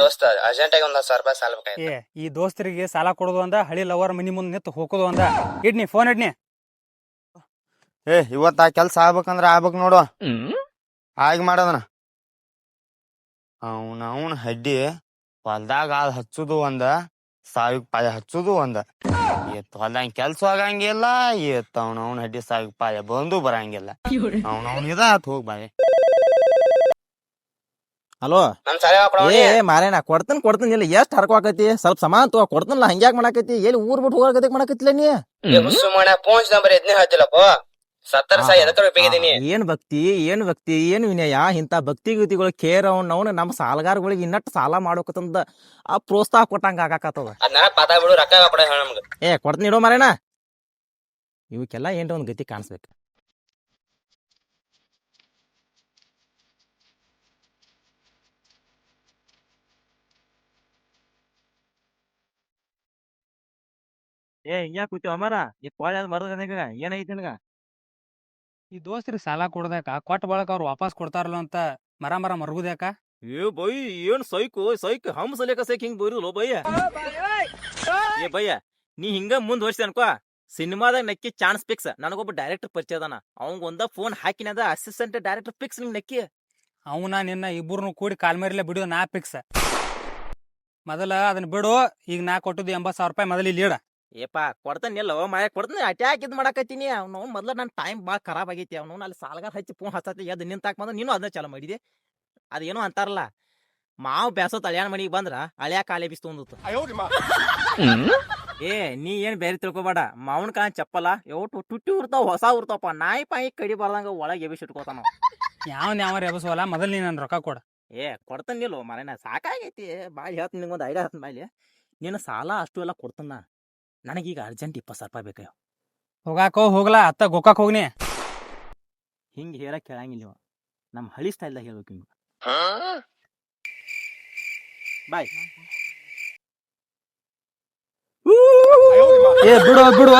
ದೋಸ್ತ ಅರ್ಜೆಂಟ್ ಆಗಿ ಒಂದ್ ಹತ್ತು ಸಾವಿರ ರೂಪಾಯಿ ಸಾಲ ಬೇಕಾಯ್ತು ಏ ಈ ದೋಸ್ತರಿಗೆ ಸಾಲ ಕೊಡೋದು ಅಂದ ಹಳಿ ಲವರ್ ಮನಿ ಮುಂದೆ ನಿಂತು ಹೋಗೋದು ಅಂದ. ಇಡ್ನಿ ಫೋನ್ ಇಡ್ನಿ. ಏ ಇವತ್ತು ಆ ಕೆಲ್ಸ ಆಗ್ಬೇಕಂದ್ರ ಆಗ್ಬೇಕು ನೋಡು. ಆಗಿ ಮಾಡೋದನ. ಅವನ ಅವನ ಹಡ್ಡಿ ಹೊಲ್ದಾಗ ಅದ್ ಹಚ್ಚುದು ಒಂದ ಸಾವಿಗ್ ಪಾಯ ಹಚ್ಚುದು ಒಂದ. ಏತ್ ಹೊಲ್ದಾಗ ಕೆಲ್ಸ ಆಗಂಗಿಲ್ಲ ಏತ್ ಅವನ ಅವನ ಹಡ್ಡಿ ಸಾವಿಗ್ ಪಾಯ ಬಂದು ಬರಂಗಿಲ್ಲ. ಅವನ ಅವನ ಇದ ಆತ್ ಹೋಗ್ ಬಾಯ್. ಹಲೋ? ಏ ಮಾರೇನ ಕೊಡ್ತೀನಿ ಕೊಡ್ತೀನಿ ಇಲ್ಲ ಎಷ್ಟ್ ಹರ್ಕೋಕತಿ ಸ್ವಲ್ಪ ಸಮಾನ ತಗೋ ಕೊಡ್ತೀನಲ್ಲ ಹಂಗ್ಯಾಕ್ ಮಾಡಾಕತಿ? ಎಲ್ಲಿ ಊರ್ ಬಿಟ್ಟು ಹೋಗಕತಿ ಮಾಡಾಕತ್ತಿಲ್ಲ ನೀ? ಸುಮ್ಮನೆ ಫೋನ್ ನಂಬರ್ ಎದ್ನೇ ಹಚ್ಚಿಲ್ಲಪ್ಪ ಸತ್ತರ ಸಾಯಿ ಎದಕ್ಕೆ ಉಪಯೋಗಿದೀನಿ ಆ, ಏನ್ ಭಕ್ತಿ ಏನ್ ಭಕ್ತಿ ಏನ್ ವಿನಯ? ಇಂತ ಭಕ್ತಿ ಗೀತಿಗಳು ಕೇರ್ ಅವ್ನ ಅವ್ನ ನಮ್ಮ ಸಾಲಗಾರಗಳಿಗೆ ಇನ್ನಟ್ಟು ಸಾಲ ಮಾಡ್ಬೇಕಂತ ಆ ಪ್ರೋತ್ಸಾಹ ಕೊಟ್ಟಂಗ ಆಗಾಕತ್ತದ. ಅದನ್ನ ಪಾತ ಬಿಡು ರೊಕ್ಕ ಕೊಡ ಹೇಳ ನಮ್ಗೆ. ಏ ಕೊಡ್ತೀನಿ ಇಡೋ ಮಾರೇನ. ಇವಕ್ಕೆಲ್ಲ ಏನ್ರ ಒಂದ್ ಗತಿ ಕಾಣಿಸ್ಬೇಕು. ಏ ಹಿಂಗ್ಯಾ ಕೂತಿ ಅಮರ ಈ ಕೋಳಿ ಅದ್ ಮರದ ನನಗ ಏನೈತಿ ನನಗ? ಈ ದೋಸ್ತ್ರಿ ಸಾಲ ಕೊಡ್ದಾಕ ಕೊಟ್ಟ ಬಳಕ ಅವ್ರು ವಾಪಸ್ ಕೊಡ್ತಾರಲ್ಲ ಅಂತ ಮರ ಮರ ಮರಗುದ್ಯಾಕ? ಏ ಬೈ ಏನ್ ಸೈಕು? ಸೈಕ್ ಹಂಸಲೇಕ ಸೈಕ್ ಹಿಂಗ್ ಬೈರುಲೋ ಬಯ್ಯ ಏ ಬಯ್ಯ ನೀ ಹಿಂಗ ಮುಂದ್ ವರ್ಷ ಅನ್ಕೋ. ಸಿನಿಮಾದಾಗ ನಕ್ಕಿ ಚಾನ್ಸ್ ಫಿಕ್ಸ್. ನನಗೊಬ್ಬ ಡೈರೆಕ್ಟರ್ ಪರಿಚಯ ಅದಾನ. ಅವಂಗ ಒಂದ ಫೋನ್ ಹಾಕಿನದ ಅಸಿಸ್ಟೆಂಟ್ ಡೈರೆಕ್ಟರ್ ಫಿಕ್ಸ್ ನಿಂಗ್ ನಕ್ಕಿ. ಅವನ ನಿನ್ನ ಇಬ್ಬರನ್ನು ಕೂಡಿ ಕಾಲ್ ಕಾಲ್ಮೇರಿಲೆ ಬಿಡು ನಾ ಪಿಕ್ಸ್ ಮೊದಲ ಅದನ್ನ ಬಿಡು ಈಗ ನಾ ಕೊಟ್ಟದ್ದು ಎಂಬತ್ತು ಸಾವಿರ ರೂಪಾಯಿ ಮೊದಲ ಇಲ್ಲಿ ಇಡ ಏಪ ಕೊಡ್ತಾನಿಲ್ಲ ಮಾಯ ಕೊಡ್ತಾನೆ ಅಟ್ಯಾಕ್ ಇದ್ ಮಾಡಕತ್ತೀನಿ. ಅವ್ನು ಮೊದ್ಲ ನನ್ನ ಟೈಮ್ ಭಾಳ ಖರಾಬ್ ಆಗೈತಿ. ಅವ್ನು ಅಲ್ಲಿ ಸಾಲಗಾರ ಹಚ್ಚಿ ಫೋನ್ ಹಚ್ಚತ್ತೆ ಎದ್ದು ನಿಂತಾಕ ಬಂದ ನೀನು ಅದನ್ನ ಚಾಲು ಮಾಡಿದೆ. ಅದೇನೋ ಅಂತಾರಲ್ಲ ಮಾವು ಬ್ಯಾಸೋ ತಳ್ಯಾಣ ಮನಿಗೆ ಬಂದ್ರ ಅಳ್ಯಾ ಕಾಲೇ ಬಿಸ್ತು ಒಂದಿತ್ತು ಏ ನೀ ಏನ್ ಬೇರೆ ತಿಳ್ಕೊಬೇಡ. ಮಾವನ್ ಕಾಣ ಚಪ್ಪಲ ಯಾವ ಟುಟ್ಟಿ ಉರ್ತಾವ ಹೊಸ ಉರ್ತಾವಪ್ಪ. ನಾಯಿ ಪಾಯಿ ಕಡಿ ಬರ್ದಂಗ ಒಳಗೆ ಎಬಿಸಿ ಇಟ್ಕೋತಾನ ಯಾವ ಯಾವ ಎಬಸವಲ್ಲ ಮೊದಲು ನೀನು ನನ್ನ ರೊಕ್ಕ ಕೊಡ. ಏ ಕೊಡ್ತಾನಿಲ್ಲ ಮನೆ ಸಾಕಾಗೈತಿ. ಬಾಳ್ ಹೇಳ್ತೀನಿ ನಿಂಗೊಂದು ಐಡಿಯಾ ಮೇಲೆ ನೀನು ನಿನ್ನ ಸಾಲ ಅಷ್ಟು ಎಲ್ಲ ಕೊಡ್ತಾನ ನನಗೀಗ ಅರ್ಜೆಂಟ್ ಇಪ್ಪತ್ತು ಸಾವಿರ ರೂಪಾಯಿ ಬೇಕು ಹೋಗಾಕೋ ಹೋಗ್ಲಾ ಅತ್ತ ಗೋಕಾಕ್ ಹೋಗ್ನಿ. ಹಿಂಗೆ ಹೇಳಕ್ ಕೇಳಂಗಿಲ್ಲ ಇವ. ನಮ್ಮ ಹಳಿ ಸ್ಟೈಲ್ದಾಗ ಹೇಳ್ಬೇಕು ನಿಮ್ಗೆ. ಬಾಯ್. ಏ ಬಿಡು ಬಿಡು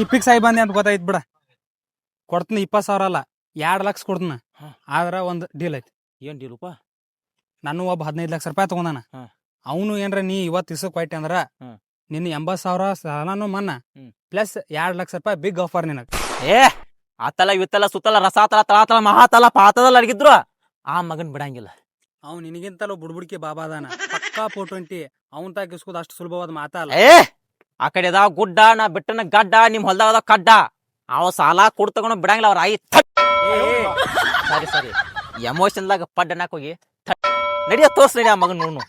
ಈ ಫಿಕ್ಸ್ ಆಗಿ ಬಂದೆ ಅಂತ ಗೊತ್ತಾಯ್ತು ಬಿಡ. ಕೊಡ್ತೀನಿ ಇಪ್ಪತ್ತು ಸಾವಿರ ಅಲ್ಲ ಎರಡು ಲಕ್ಷ ಕೊಡ್ತೀನಿ. ಹಾ. ಆದ್ರ ಒಂದು ಡೀಲ್ ಐತಿ. ಏನ್ ಡೀಲಪ್ಪ ನಾನು ಒಬ್ಬ ಹದಿನೈದು ಲಕ್ಷ ರೂಪಾಯಿ ತಗೊಂಡಾನ. ಹಾ. ಅವನು ಏನ್ರ ನೀ ಇವತ್ತು ಇಸಕ್ ಕೊಟ್ಟೆ ಅಂದ್ರ. ನಿನ್ನ ಎಂಬತ್ ಸಾವಿರ ಸಾಲನು ಮನ್ನ. ಹ್ಮ್. ಪ್ಲಸ್ ಎರಡ್ ಲಕ್ಷ ರೂಪಾಯಿ ಬಿಗ್ ಆಫರ್ ನಿನಗ್. ಏ ಆತಲ ಇವತ್ತಲ ಸುತ್ತಲ ರಸಾತಲ ತಳಾತಲ ಮಹಾತಲ ಪಾತಲ ಅಡಗಿದ್ರು. ಆ ಮಗನ್ ಬಿಡಂಗಿಲ್ಲ. ಅವ್ ನಿನಗಿಂತಲೂ ಬುಡ್ಬುಡ್ಕಿ ಬಾಬಾ ಅದಾನ ಪಕ್ಕಾ ಫೋರ್ ಟ್ವೆಂಟಿ ಅವನ್ ತಾಕಿಸ್ಕೋದು ಅಷ್ಟು ಸುಲಭವಾದ ಮಾತಲ್ಲ ಏ ಆ ಕಡೆ ಅದಾವ ಗುಡ್ಡ ನಾ ಬಿಟ್ಟನ ಗಡ್ಡ ನಿಮ್ ಹೊಲ್ದಾಗ ಅದಾವ ಕಡ್ಡ. ಅವ ಸಾಲ ಕೊಡ್ ತಗೊಂಡು ಬಿಡಂಗಿಲ್ಲ ಅವ್ರ ಆಯಿ ಥಟ್. ಸರಿ ಸರಿ. ಎಮೋಷನ್ದಾಗ ದಾಗ ಅನ್ನಕ್ ಹೋಗಿ ಥಟ್. ನಡಿಯ ತೋರ್ಸ್ ನಡಿ ಆ ಮಗನ್ ನೋಡ್ನು.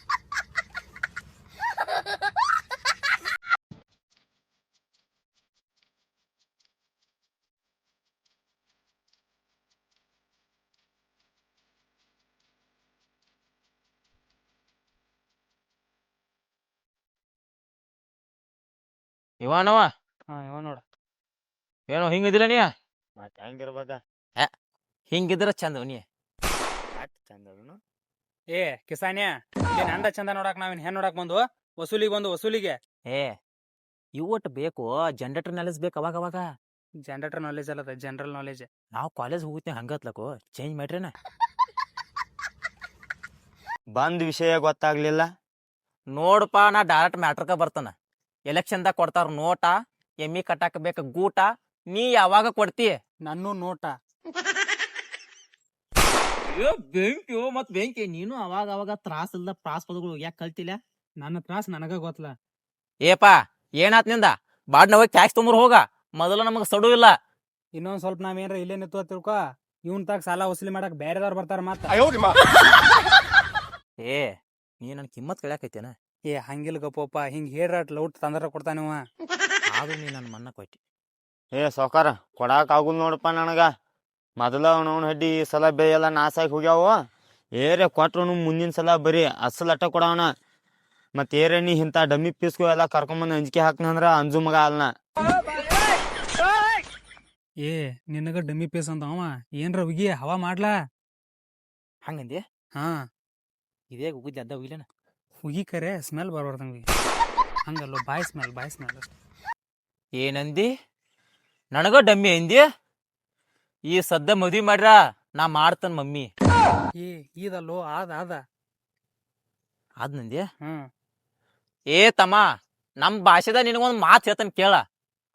ಇವನವ ಹಾ ಇವ ನೋಡ. ಏನೋ ಹಿಂಗಿದಿಲ್ಲ ನೀ? ಮತ್ತೆ ಹೆಂಗಿರ್ಬೇಕ ಹಿಂಗಿದ್ರ ಚಂದ ನೀ. ಅಟ್ ಚಂದ. ಏ ಕಿಸಾನ್ಯ ಏನ್ ಅಂಡ ಚಂದ ನೋಡಕ್ ನಾವೇನ್ ಹೆಣ್ ನೋಡಕ್ ಬಂದು ವಸೂಲಿಗೆ ಬಂದು ವಸೂಲಿಗೆ? ಏ ಇವಟ್ ಬೇಕು ಜನರೇಟರ್ ನಾಲೆಜ್ ಬೇಕು ಅವಾಗ ಅವಾಗ. ಜನರೇಟರ್ ನಾಲೆಜ್ ಅಲ್ಲದ ಜನರಲ್ ನಾಲೆಜ್ ನಾವು ಕಾಲೇಜ್ ಹೋಗುತ್ತೆ ಹಂಗತ್ಲಕು ಚೇಂಜ್ ಮಾಡ್ರೇನ ಬಂದ್ ವಿಷಯ ಗೊತ್ತಾಗ್ಲಿಲ್ಲ. ನೋಡಪ್ಪ ನಾ ಡೈರೆಕ್ಟ್ ಮ್ಯಾಟ್ರಕ ಬರ್ತಾನ. ಎಲೆಕ್ಷನ್ದಾಗ ಕೊಡ್ತಾರ ನೋಟ ಎಮ್ಮಿ ಕಟ್ಟಾಕ ಬೇಕ ಗೂಟ ನೀ ಯಾವಾಗ ಕೊಡ್ತಿ? ನನ್ನೂ ನೋಟ. ಬೆಂಕಿ ಮತ್ ಬೆಂಕಿ ನೀನು ಅವಾಗ ಅವಾಗ ತ್ರಾಸ ಇಲ್ದ ಪ್ರಾಸ್ ಪದಗಳು ಯಾಕೆ ಕಲ್ತಿಲ್ಲ? ನನ್ನ ತ್ರಾಸ್ ನನಗ ಗೊತ್ತಲ್ಲ. ಏಪಾ ಏನಾತ್ನಿಂದ? ಬಾಡ್ ಹೋಗಿ ಟ್ಯಾಕ್ಸ್ ತುಂಬ ಹೋಗ. ಮೊದಲು ನಮಗ ಸಡು ಇಲ್ಲ. ಇನ್ನೊಂದ್ ಸ್ವಲ್ಪ ನಾವೇನ್ರ ಇಲ್ಲೇ ನಿಂತು ತಿಳ್ಕೊ. ಇವನ್ ತಾಗ ಸಾಲ ವಸೂಲಿ ಮಾಡಕ್ ಬೇರೆದವ್ರು ಬರ್ತಾರ ಮತ್ತ. ಏ ನೀ ನನ್ ಕಿಮ್ಮತ್ ಕಳ್ಯಾಕೈತೇನ? ಏ ಹಂಗಿಲ್ ಗಪ್ಪಪ್ಪ ಹಿಂಗ್ ಹೇಳ್ರಾಟ್ ಲೌಟ್ ತಂದ್ರ ಕೊಡ್ತಾನಿವ ಆದ್ರೂ ನೀ ನನ್ನ ಮನ್ನ ಕೊಟ್ಟಿ. ಏ ಸಾವ್ಕಾರ ಕೊಡಾಕ್ ಆಗುಲ್ ನೋಡಪ್ಪ ನನಗ. ಮೊದಲ ಅವನವನ ಹಡ್ಡಿ ಈ ಸಲ ಬೇ ಎಲ್ಲ ನಾಸಾಗಿ ಹೋಗ್ಯಾವ. ಏರೆ ಕೊಟ್ರು ಮುಂದಿನ ಸಲ ಬರಿ ಅಸಲ್ ಅಟ್ಟ ಕೊಡವನ ಮತ್ ಏರೆ ನೀ ಇಂಥ ಡಮ್ಮಿ ಪೀಸ್ಗು ಎಲ್ಲ ಕರ್ಕೊಂಬಂದು ಅಂಜಿಕೆ ಹಾಕ್ನಂದ್ರ ಅಂಜು ಮಗ ಅಲ್ನ ಏ ನಿನಗ ಡಮ್ಮಿ ಪೀಸ್ ಅಂತ ಅವ. ಏನ್ರ ಉಗಿ ಹವಾ ಮಾಡ್ಲಾ? ಹಂಗಂದಿ? ಹಾ. ಇದೇ ಉಗಿದ್ದೆ ಅಂತ ಉಗಿಲೇನ ಉಗಿ ಕರೆ ಸ್ಮೆಲ್ ಬರ್ಬಾರ್ದಂಗ ಹಂಗಲ್ಲ ಬಾಯ್ ಸ್ಮೆಲ್ ಬಾಯ್ ಸ್ಮೆಲ್ ಏನಂದಿ? ನನಗ ಡಮ್ಮಿ ಅಂದಿ ಈ ಸದ್ದ ಮದ್ವಿ ಮಾಡ್ರ ನಾ ಮಾಡ್ತನ್ ಮಮ್ಮಿ. ಏ ಇದಲ್ಲೋ ಆದ ಆದ. ಅದ್ ನಂದಿ ಹ್ಮ್. ಏ ತಮ್ಮ ನಮ್ ಭಾಷೆದ ನಿನಗೊಂದ್ ಮಾತು ಹೇಳ್ತಾನೆ ಕೇಳ.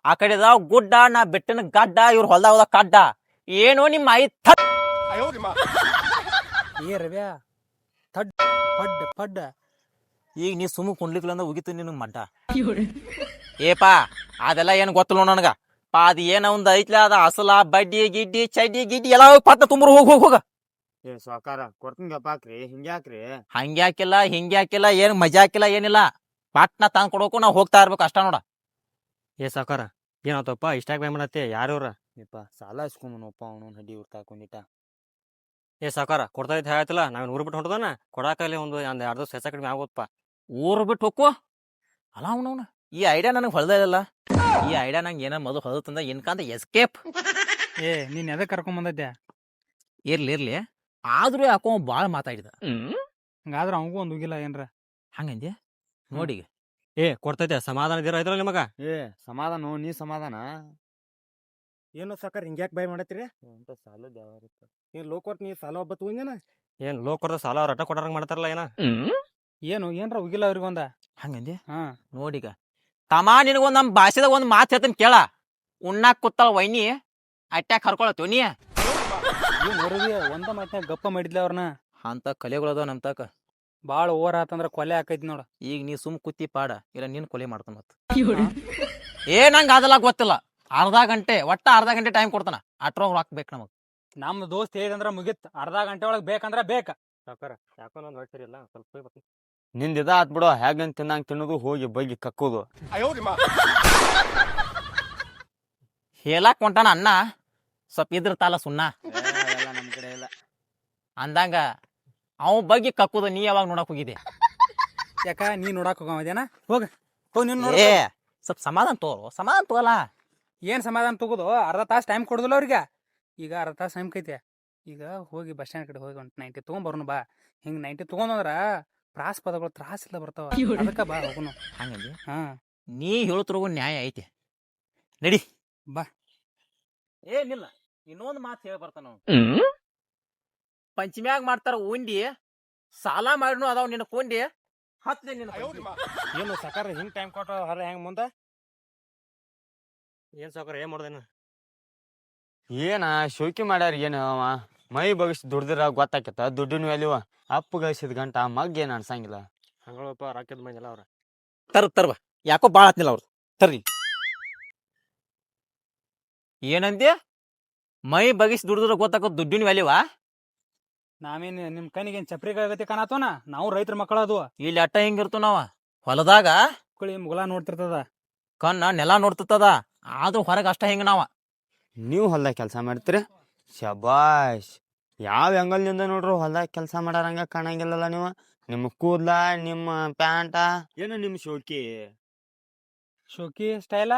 ಆ ಕಡೆದ ಗುಡ್ಡ ನಾ ಬೆಟ್ಟನ ಗಡ್ಡ ಇವ್ರ ಹೊಲ್ದಾಗ ಕಡ್ಡ. ಏನೋ ನಿಮ್ಮ ಐ ಥಟ್ ಏ ರವ್ಯಾ ಥಡ್ ಪಡ್ ಪಡ್ ಈಗ ನೀ ಸುಮ್ಮ ಕುಂಡ್ಲಿಕ್ಲ ಅಂದ ಉಗಿತು ನಿನಗೆ ಮಡ್ಡ. ಏಪಾ ಅದೆಲ್ಲ ಏನು ಗೊತ್ತಲ್ಲ ನನಗ? ಪಾ ಅದು ಏನ ಒಂದು ಐತ್ಲ ಅದ ಅಸಲ ಬಡ್ಡಿ ಗಿಡ್ಡಿ ಚಡ್ಡಿ ಗಿಡ್ಡಿ ಎಲ್ಲ ಪತ್ತ ತುಂಬ್ರ ಹೋಗಿ ಹೋಗಿ ಹೋಗ. ಏ ಸಾಕಾರ ಕೊಡ್ತೀನಿ ಹಿಂಗ್ಯಾಕ್ರಿ ಹಂಗ್ಯಾಕಿಲ್ಲ ಹಿಂಗ್ಯಾಕಿಲ್ಲ ಏನು ಮಜಾ ಹಾಕಿಲ್ಲ ಏನಿಲ್ಲ. ಪಟ್ನ ತಂದು ಕೊಡೋಕು ನಾವ್ ಹೋಗ್ತಾ ಇರ್ಬೇಕು ಅಷ್ಟ ನೋಡ. ಏ ಸಾಕಾರ ಏನಾತಪ್ಪ ಇಷ್ಟಾಗ ಬೈ ಮಾಡತ್ತೆ ಯಾರವ್ರ? ಯಪ್ಪ ಸಾಲ ಇಸ್ಕೊಂಬನಪ್ಪ ಅವನು ಹಡ್ಡಿ ಉರ್ತಾ ಹಾಕೊಂಡಿಟ್ಟ. ಏ ಸಾಕಾರ ಕೊಡ್ತಾ ಇದ್ದ ಹೇಳ್ತಿಲ್ಲ ನಾವೇನ್ ಊರ್ ಬಿಟ್ಟು ಹೊಂಟದನ? ಕೊಡಾಕಲ್ಲಿ ಒಂದು ಒಂದು ಎರಡು ದಿವಸ ಹೆಚ್ಚ ಕಡಿಮೆ ಆಗೋದಪ್ಪ ಊರ್ ಬಿಟ್ಟು ಹೋಗು ಅಲ್ಲ ಅವನವನ. ಈ ಐಡಿಯಾ ನನಗೆ ಹೊಳ್ದ ಇಲ್ಲ ಈ ಐಡಿಯಾ ನಂಗೆ ಏನೋ ಮದು ಹೊದತಂದ ಇನ್ಕಂತ ಎಸ್ಕೇಪ್ ಏ ನೀನ್ ಎದಕ್ ಕರ್ಕೊಂಡ್ ಬಂದದ್ದೆ ಇರ್ಲಿ ಇರ್ಲಿ. ಆದ್ರೂ ಯಾಕೋ ಬಾಳ ಮಾತಾಡಿದ. ಹಂಗಾದ್ರೆ ಅವಂಗೂ ಒಂದು ಹೋಗಿಲ್ಲ ಏನ್ರ? ಹಂಗಂದ್ಯ? ನೋಡಿ ಏ ಕೊಡ್ತೈತೆ ಸಮಾಧಾನ ಇದ್ದೀರ ಐತ್ರಲ್ಲ ನಿಮಗ? ಏ ಸಮಾಧಾನ ನೀ ಸಮಾಧಾನ? ಏನು ಸಾಕಾರ ಹಿಂಗ್ಯಾಕ್ ಬೈ ಮಾಡತ್ತೀರಿ? ಅಂತ ಸಾಲದ ಯಾವಾರಿತ್ತು ಏನ್ ಲೋಕ ನೀ ಸಾಲ ಒಬ್ಬ ತಗೊಂಜನ ಏನ್ ಲೋಕ ಕೊಡ್ದ ಸಾಲ ಅಟ ಕೊಡಾರಂಗ್ ಮಾಡ್ತಾರಲ್ಲ ಏನ? ಏನು? ಏನ್ರ ಉಗಿಲ್ಲ ಅವ್ರಿಗೊಂದ ಹಂಗಂದಿ? ಹಾ. ನೋಡಿಗ. ತಮ್ಮ ನಿನಗೊಂದ್ ನಮ್ ಭಾಷೆದಾಗ ಒಂದ್ ಮಾತು ಹೇಳ್ತೀನಿ ಕೇಳ. ಉಣ್ಣಾಕ್ ಕೂತಾಳ ವೈನಿ ಅಟ್ಯಾಕ್ ಹರ್ಕೊಳತ್ತೀವ್ ನೀ. ಏನ್ ಒಂದ ಮಾತ್ನ್ಯಾಗ ಗಪ್ಪ ಮಾಡಿದ್ಲ ಅವ್ರನ್ನ ಅಂತ ಕಲೆಗಳದಾವ ನಮ್ ತಾಕ ಬಾಳ ಓವರ್ ಆತಂದ್ರ ಕೊಲೆ ಹಾಕೈತಿ ನೋಡ. ಈಗ ನೀ ಸುಮ್ ಕುತ್ತಿ ಪಾಡ ಇಲ್ಲ ನೀನ್ ಕೊಲೆ ಮಾಡ್ತಾನ ಮತ್ತ ಏ ನಂಗೆ ಅದೆಲ್ಲ ಗೊತ್ತಿಲ್ಲ. ಅರ್ಧ ಗಂಟೆ ಒಟ್ಟ ಅರ್ಧ ಗಂಟೆ ಟೈಮ್ ಕೊಡ್ತಾನ. ಅಟ್ರೋ ರೊಕ್ಕ ಬೇಕು ನಮಗ್. ನಮ್ ದೋಸ್ತ್ ಹೇಳಿದಂದ್ರ ಮುಗಿತ್. ಅರ್ಧ ಗಂಟೆ ಒಳಗ್ ಬೇಕಂದ್ರ ಬೇಕ. ಸಾಕಾರ ಯಾಕೋ ನಾನು ಇಲ್ಲ ಸ್ವಲ್ಪ. ನಿಂದ ಇದ ಆತ್ ಬಿಡು. ಹೇಗಂತ ತಿನ್ನಂಗ್ ತಿನ್ನೋದು ಹೋಗಿ ಬಗ್ಗಿ ಕಕ್ಕೋದು. ಹೇಳಕ್ ಹೊಂಟಾನ ಅಣ್ಣ. ಸ್ವಲ್ಪ ಇದ್ರ ತಾಲ ಸುಣ್ಣ. ನಮ್ಮ ಕಡೆ ಇಲ್ಲ ಅಂದಂಗ ಅವ ಬಗ್ಗೆ ಕಕ್ಕೋದು ನೀ ಯಾವಾಗ ನೋಡಕ್ ಹೋಗಿದೆ ಯಾಕ ನೀ ನೋಡಕ್ ಹೋಗವದೇನ ಹೋಗ. ಹೋಗ್ ನೀನ್ ನೋಡ. ಏ ಸ್ವಲ್ಪ ಸಮಾಧಾನ ತಗೋ ಸಮಾಧಾನ ತಗೋಲ ಏನ್ ಸಮಾಧಾನ ತಗೋದು? ಅರ್ಧ ತಾಸ್ ಟೈಮ್ ಕೊಡುದಿಲ್ಲ ಅವ್ರಿಗೆ. ಈಗ ಅರ್ಧ ತಾಸ್ ಟೈಮ್ ಕೈತೆ. ಈಗ ಹೋಗಿ ಬಸ್ ಸ್ಟ್ಯಾಂಡ್ ಕಡೆ ಹೋಗಿ ಒಂದು ನೈಂಟಿ ತೊಗೊಂಬರ್ನು ಬಾ. ಹಿಂಗ್ ನೈಂಟಿ ತಗೊಂಡ್ರ ಪ್ರಾಸ್ ಪದಗಳು ತ್ರಾಸಿಲ್ಲ ಬರ್ತಾವ. ಅದಕ್ಕೆ ಬಾ ಹೋಗುನು. ಹಂಗಂದಿ? ಹಾ. ನೀ ಹೇಳುತ್ತಿರುವ ನ್ಯಾಯ ಐತಿ. ನಡಿ. ಬಾ. ಏನಿಲ್ಲ ಇನ್ನೊಂದು ಮಾತು ಹೇಳಿ ಬರ್ತಾನ ಪಂಚಮ್ಯಾಗ ಮಾಡ್ತಾರ ಉಂಡಿ ಸಾಲ ಮಾಡಿನೂ ಅದಾವ ನಿನ್ನ ಕೊಂಡಿ ಹತ್ತಲೆ ನಿನ್ನ. ಏನು ಸಾಕಾರ ಹಿಂಗ್ ಟೈಮ್ ಕೊಟ್ಟ ಹರ ಹೆಂಗ್ ಮುಂದ? ಏನ್ ಸಾಕಾರ ಏನ್ ಮಾಡ್ದೇನ ಏನ ಶೋಕಿ ಮಾಡ್ಯಾರ ಏನು ಅವ? ಮೈ ಬಗಿಸ್ ದುಡ್ದಿರ ಗೊತ್ತಾಕತ್ತ ದುಡ್ಡಿನ ವ್ಯಾಲ್ಯೂ ಅಪ್ಪ ಗಳಿಸಿದ ಗಂಟ ಮಗ್ ಏನ್ ಅನ್ಸಂಗಿಲ್ಲ. ಹಂಗಳಪ್ಪ ರಾಕೆದ ಮಂದಿಲ್ಲ ಅವ್ರ. ತರ್ ತರ್ವ ಯಾಕೋ ಬಾಳ ಹತ್ನಿಲ್ಲ ಅವ್ರು ತರ್ರಿ. ಏನಂದ್ಯ? ಮೈ ಬಗಿಸಿ ದುಡ್ದ್ರ ಗೊತ್ತಾಕ ದುಡ್ಡಿನ ವ್ಯಾಲ್ಯೂವಾ ನಾವೇನ್ ನಿಮ್ ಕಣ್ಣಿಗೆ ಏನ್ ಚಪ್ರಿಗಾಗತಿ ಕಾಣತೋನ? ನಾವು ರೈತರ ಮಕ್ಕಳು ಅದು ಇಲ್ಲಿ ಅಟ್ಟ ಹಿಂಗಿರ್ತು ನಾವ? ಹೊಲದಾಗ ಕುಳಿ ಮುಗಲ ನೋಡ್ತಿರ್ತದ. ಕಣ್ಣ ನೆಲ ನೋಡ್ತಿರ್ತದ. ಆದ್ರೂ ಹೊರಗೆ ಅಷ್ಟ ಹೆಂಗ ನಾವ? ನೀವು ಹೊಲ್ದಾಗ ಕೆಲಸ ಮಾಡ್ತೀರಿ? ಶಬಾಷ್! ಯಾವ ಎಂಗಲ್ನಿಂದ ನೋಡ್ರು ಹೊಲ್ದಾಗ ಕೆಲಸ ಮಾಡಾರಂಗ ಕಾಣಂಗಿಲ್ಲಲ್ಲ ನೀವು? ನಿಮ್ಮ ಕೂದ್ಲ ನಿಮ್ಮ ಪ್ಯಾಂಟ? ಏನು ನಿಮ್ಮ ಶೋಕಿ? ಶೋಕಿ ಸ್ಟೈಲ?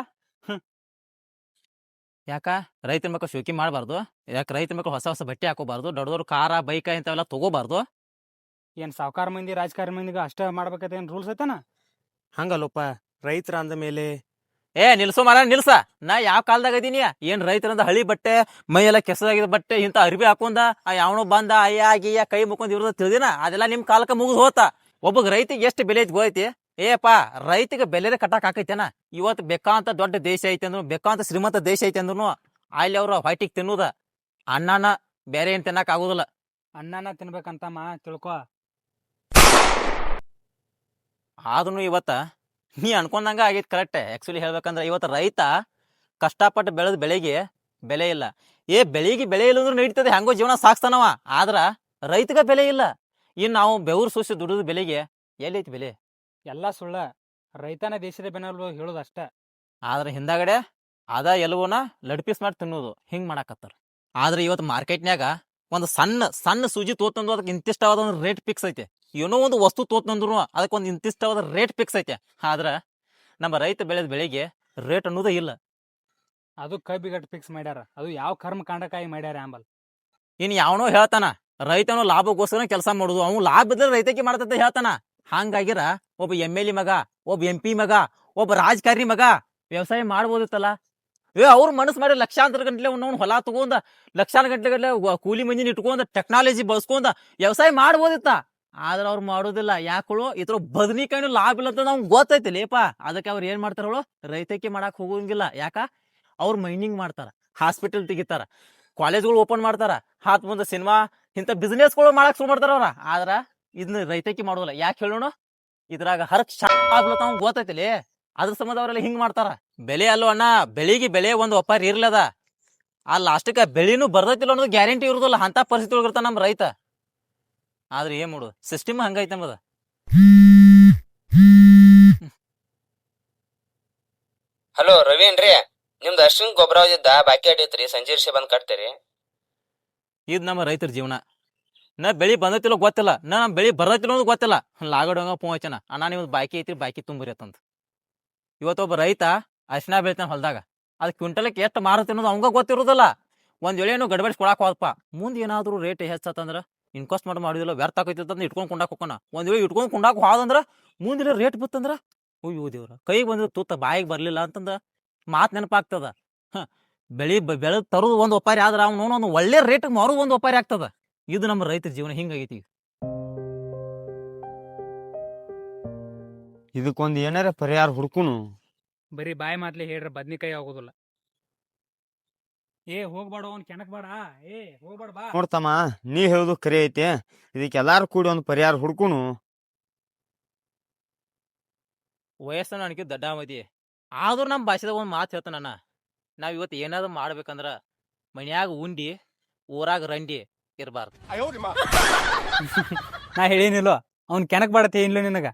ಯಾಕ? ರೈತರ ಮಕ್ಕಳು ಶೋಕಿ ಮಾಡಬಾರ್ದು. ಯಾಕೆ ರೈತರ ಮಕ್ಕಳು ಹೊಸ ಹೊಸ ಬಟ್ಟೆ ಹಾಕೋಬಾರ್ದು. ದೊಡ್ಡ ದೊಡ್ಡ ಕಾರ ಬೈಕ ಇಂಥವೆಲ್ಲ ತಗೋಬಾರ್ದು. ಏನ್ ಸಾವುಕಾರ ಮಂದಿ ರಾಜಕಾರಣ ಮಂದಿಗೆ ಅಷ್ಟೇ ಮಾಡ್ಬೇಕಂತ ಏನ್ ರೂಲ್ಸ್ ಐತನ? ಹಂಗಲ್ಲಪ್ಪ ರೈತರ ಅಂದ ಮೇಲೆ ಏ ನಿಲ್ಸು ಮರ ನಿಲ್ಸ. ನಾ ಯಾವ ಕಾಲದಾಗ ಅದೀನಿ ಏನ್ ರೈತರಂದ ಹಳಿ ಬಟ್ಟೆ ಮೈ ಎಲ್ಲ ಕೆಸದಾಗಿದ ಬಟ್ಟೆ ಇಂಥ ಅರ್ಬಿ ಹಾಕೊಂಡ ಆ ಯಾವನೋ ಬಂದ ಅಯ್ಯ ಗಿಯ್ಯ ಕೈ ಮುಕೊಂಡ್ ಇವ್ರದ ತಿಳಿದಿನ? ಅದೆಲ್ಲ ನಿಮ್ ಕಾಲಕ್ಕೆ ಮುಗಿದು ಹೋತ. ಒಬ್ಬ ರೈತಿಗೆ ಎಷ್ಟು ಬೆಲೆ ಐತಿ ಗೊತ್ತೈತಿ? ಏಪ ರೈತಿಗೆ ಬೆಲೆ ಕಟ್ಟಾಕ್ ಆಕೈತೇನ? ಇವತ್ತು ಬೇಕಾಂತ ದೊಡ್ಡ ದೇಶ ಐತೆ ಅಂದ್ರು ಬೇಕಾಂತ ಶ್ರೀಮಂತ ದೇಶ ಐತಿ ಅಂದ್ರು ಅಲ್ಲಿ ಅವ್ರ ಹೊಟ್ಟಿಗೆ ತಿನ್ನುದ. ಅನ್ನನ ಬೇರೆ ಏನ್ ತಿನ್ನಕ್ ಆಗುದಿಲ್ಲ. ಅನ್ನನ ತಿನ್ಬೇಕಂತಮ್ಮ ತಿಳ್ಕೊ. ಆದ್ರೂ ಇವತ್ತ ನೀ ಅನ್ಕೊಂಡಂಗ ಆಗೈತೆ ಕರೆಕ್ಟ್ ಆ್ಯಕ್ಚುಲಿ ಹೇಳ್ಬೇಕಂದ್ರೆ ಇವತ್ತು ರೈತ ಕಷ್ಟಪಟ್ಟು ಬೆಳೆದ ಬೆಳೆಗೆ ಬೆಲೆ ಇಲ್ಲ. ಏ ಬೆಳೆಗೆ ಬೆಲೆ ಇಲ್ಲ ಅಂದ್ರೆ ನಡೀತದೆ ಹೆಂಗೋ ಜೀವನ ಸಾಕ್ಸ್ತಾನವ ಆದ್ರ ರೈತಗ ಬೆಲೆ ಇಲ್ಲ. ಇನ್ನು ನಾವು ಬೆವರು ಸೂಸಿ ದುಡಿದ ಬೆಲೆಗೆ ಎಲ್ಲೈತಿ ಬೆಲೆ? ಎಲ್ಲ ಸುಳ್ಳ. ರೈತನ ದೇಶದ ಬೆನ್ನೆಲುಬು ಹೇಳೋದು ಅಷ್ಟ. ಆದ್ರ ಹಿಂದಾಗಡೆ ಅದ ಎಲ್ಲವನ್ನ ಲಡ್ಪಿಸ್ ಮಾಡಿ ತಿನ್ನೋದು. ಹಿಂಗ್ ಮಾಡಾಕತ್ತಾರ. ಆದ್ರೆ ಇವತ್ತು ಮಾರ್ಕೆಟ್ನ್ಯಾಗ ಒಂದು ಸಣ್ಣ ಸಣ್ಣ ಸೂಜಿ ತೋತಂದ್ರು ಅದಕ್ಕೆ ಇಂತಿಷ್ಟವಾದ ಒಂದು ರೇಟ್ ಫಿಕ್ಸ್ ಐತೆ. ಏನೋ ಒಂದು ವಸ್ತು ತೋತಂದ್ರು ಅದಕ್ಕೆ ಒಂದು ಇಂತಿಷ್ಟವಾದ ರೇಟ್ ಫಿಕ್ಸ್ ಐತೆ. ಆದ್ರೆ ನಮ್ಮ ರೈತ ಬೆಳೆದ ಬೆಳೆಗೆ ರೇಟ್ ಅನ್ನೋದೇ ಇಲ್ಲ. ಅದು ಕಬ್ಬಿಗಟ್ಟು ಫಿಕ್ಸ್ ಮಾಡ್ಯಾರ. ಅದು ಯಾವ ಕರ್ಮ ಕಾಂಡಕಾಯಿ ಮಾಡ್ಯಾರ ಆಂಬಲ್ ಇನ್ನು ಯಾವನೋ ಹೇಳ್ತಾನ ರೈತನು ಲಾಭಕ್ಕೋಸ್ಕರ ಕೆಲಸ ಮಾಡುದು. ಅವ್ನು ಲಾಭ ಇದ್ರೆ ರೈತಕ್ಕೆ ಮಾಡ್ತಂತ ಹೇಳ್ತಾನ. ಹಂಗಾಗಿರ ಒಬ್ಬ ಎಂ ಎಲ್ ಎ ಮಗ ಒಬ್ಬ ಎಂ ಪಿ ಮಗ ಒಬ್ಬ ರಾಜಕಾರಣಿ ಮಗ ವ್ಯವಸಾಯ ಮಾಡ್ಬೋದಿತ್ತಲ್ಲ. ಏ, ಅವ್ರ ಮನಸ್ಸು ಮಾಡಿ ಲಕ್ಷಾಂತರ ಗಂಟ್ಲೆ ಅವ್ನು ಹೊಲ ತಗೊಂಡ ಲಕ್ಷಾಂತರ ಗಂಟ್ಲೆ ಕೂಲಿ ಮಂಜಿನ ಇಟ್ಕೊಂಡ ಟೆಕ್ನಾಲಜಿ ಬಳಸ್ಕೊಂಡ, ವ್ಯವಸಾಯ ಮಾಡ್ಬೋದಿತ್ತ. ಆದ್ರ ಅವ್ರು ಮಾಡೋದಿಲ್ಲ. ಯಾಕಳು ಇತರ ಬದನಿಕಾಯಿನೂ ಲಾಭ ಇಲ್ಲ ಅಂತ ನಮ್ಗೆ ಗೊತ್ತೈತಿ ಲೇಪ ಅದಕ್ಕೆ ಅವ್ರು ಏನ್ ಮಾಡ್ತಾರಳು ರೈತಕ್ಕೆ ಮಾಡಕ್ ಹೋಗಂಗಿಲ್ಲ. ಯಾಕ? ಅವ್ರು ಮೈನಿಂಗ್ ಮಾಡ್ತಾರ. ಹಾಸ್ಪಿಟಲ್ ತೆಗಿತಾರ. ಕಾಲೇಜ್ಗಳು ಓಪನ್ ಮಾಡ್ತಾರ. ಹಾತ್ ಮುಂದೆ ಸಿನಿಮಾ ಇಂಥ ಬಿಸ್ನೆಸ್ಗಳು ಮಾಡಕ್ ಶುರು ಮಾಡ್ತಾರ ಅವ್ರ. ಆದ್ರ ಇದನ್ನ ರೈತಕ್ಕೆ ಮಾಡೋದಿಲ್ಲ. ಯಾಕೆ ಹೇಳೋಣ? ಇದ್ರಾಗ ಹರಕ್ ಅವ್ನ್ ಗೊತ್ತೈತಿಲಿ ಅದ್ರ ಸಂಬಂಧ ಅವರೆಲ್ಲ ಹಿಂಗ್ ಮಾಡ್ತಾರ? ಬೆಲೆ ಅಲ್ಲೋ ಅಣ್ಣ ಬೆಳಿಗ್ಗೆ ಬೆಲೆ ಒಂದು ಒಪ್ಪಾರ ಇರ್ಲದ. ಆ ಲಾಸ್ಟಕ್ಕೆ ಬೆಳಿನೂ ಬರ್ದೈತಿಲ್ಲ ಅನ್ನೋದು ಗ್ಯಾರಂಟಿ ಇರೋದಿಲ್ಲ ಅಂತ ಪರಿಸ್ಥಿತಿ ಒಳಗಿರ್ತಾನ ನಮ್ಮ ರೈತ. ಆದ್ರೆ ಏನ್ ಮಾಡುದು? ಸಿಸ್ಟಮ್ ಹಂಗೈತೆ ಅಂಬದ ಹಲೋ ರವೀನ್ರಿ ನಿಮ್ದು ಅಶ್ವಿನ್ ಗೊಬ್ಬರ ಇದ್ದ ಬಾಕಿ ಅಡೈತ್ರಿ ಸಂಜೆ ಬಂದ್ ಕಟ್ತೀರಿ. ಇದು ನಮ್ಮ ರೈತರ ಜೀವನ. ನಾ ಬೆಳಿ ಬಂದೈತಿಲ್ಲ ಗೊತ್ತಿಲ್ಲ ನಾ ಬೆಳಿ ಬರ್ತೈತಿಲ್ಲ ಅನ್ನೋದು ಗೊತ್ತಿಲ್ಲ. ಲಾಗಡಂಗ ಪೋಚನ ಅಣ್ಣ ನಿಮ್ದು ಬಾಕಿ ಐತ್ರಿ ಬಾಕಿ ತುಂಬ್ರಿ ಅಂತಂತ ಇವತ್ತೊಬ್ಬ ರೈತ ಅರ್ಶಿನ ಬೆಳಿತಾನೆ ಹೊಲದಾಗ. ಅದು ಕ್ವಿಂಟಲಕ್ಕೆ ಎಷ್ಟು ಮಾರುತ್ತೆ ಅನ್ನೋದು ಅವಂಗ ಗೊತ್ತಿರೋದಿಲ್ಲ. ಒಂದ್ ವೇಳೆ ಏನು ಗಡ್ಬಡಿಸಿ ಕೊಡಾಕ್ ಹೋದಪ್ಪ ಮುಂದೆ ಏನಾದರೂ ರೇಟ್ ಹೆಚ್ಚತ್ತಂದ್ರ ಇನ್ಕೋಸ್ಟ್ ಮಾಡಿ ಮಾಡಿದಿಲ್ಲ, ವ್ಯರ್ಥ ಆಕೈತಿ ಅಂತ ಇಟ್ಕೊಂಡ್ ಕುಂಡಾಕ್ ಹೋಗೋಣ ಒಂದ್ ವೇಳೆ ಇಟ್ಕೊಂಡ್ ಕುಂಡಾಕ್ ಹೋದಂದ್ರ ಮುಂದಿನ ರೇಟ್ ಬಿತ್ತಂದ್ರ ಅಯ್ಯೋ ದೇವ್ರ ಕೈಗೆ ಬಂದ್ರೆ ತೂತ ಬಾಯಿಗೆ ಬರ್ಲಿಲ್ಲ ಅಂತಂದ ಮಾತ್ ನೆನಪಾಗ್ತದ. ಬೆಳಿ ಬೆಳೆದ್ ತರೋದು ಒಂದ್ ಒಪ್ಪಾರಿ ಆದ್ರೆ ಅವ್ನು ಒಂದು ಒಳ್ಳೆ ರೇಟ್ ಮಾರೋದು ಒಂದ್ ಒಪ್ಪಾರಿ ಆಗ್ತದ. ಇದು ನಮ್ಮ ರೈತರ ಜೀವನ ಹಿಂಗಾಗೈತಿ ಇದಕ್ಕೊಂದು ಏನಾರ ಪರಿಹಾರ ಹುಡ್ಕುನು. ಬರೀ ಬಾಯಿ ಮಾತ್ಲೆ ಹೇಳ್ರ ಬದ್ನಿಕಾಯಿ ಆಗೋದಿಲ್ಲ. ಏ ಹೋಗ್ಬೇಡ ಅವ್ನ್ ಕೆಣಕ್ ಬೇಡ. ಏ ಹೋಗ್ಬೇಡ ಬಾ. ನೋಡ್ತಮ್ಮ ನೀ ಹೇಳುದು ಕರೆ ಐತೆ. ಇದಕ್ಕೆ ಎಲ್ಲಾರು ಕೂಡಿ ಒಂದು ಪರಿಹಾರ ಹುಡ್ಕುನು. ವಯಸ್ಸನ್ನ ನನಗೆ ದಡ್ಡ ಮದಿ ಆದ್ರೂ ನಮ್ಮ ಭಾಷೆದಾಗ ಒಂದು ಮಾತು ಹೇಳ್ತಾನ ನಾವ್ ಇವತ್ತು ಏನಾದ್ರು ಮಾಡ್ಬೇಕಂದ್ರ ಮನ್ಯಾಗ ಉಂಡಿ ಊರಾಗ ರಂಡಿ ಇರಬಾರ್ದು. ನಾ ಹೇಳೇನಿಲ್ಲೋ ಅವ್ನ್ ಕೆಣಕ್ ಬಾಡತ್ತೆ ಏನಿಲ್ಲ ನಿನಗ?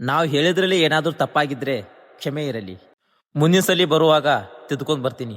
ನಾವು ಹೇಳಿದ್ರಲ್ಲಿ ಏನಾದರೂ ತಪ್ಪಾಗಿದ್ರೆ ಕ್ಷಮೆ ಇರಲಿ. ಮುಂದಿನ ಸಲ ಬರುವಾಗ ತಿದ್ಕೊಂಡು ಬರ್ತೀನಿ.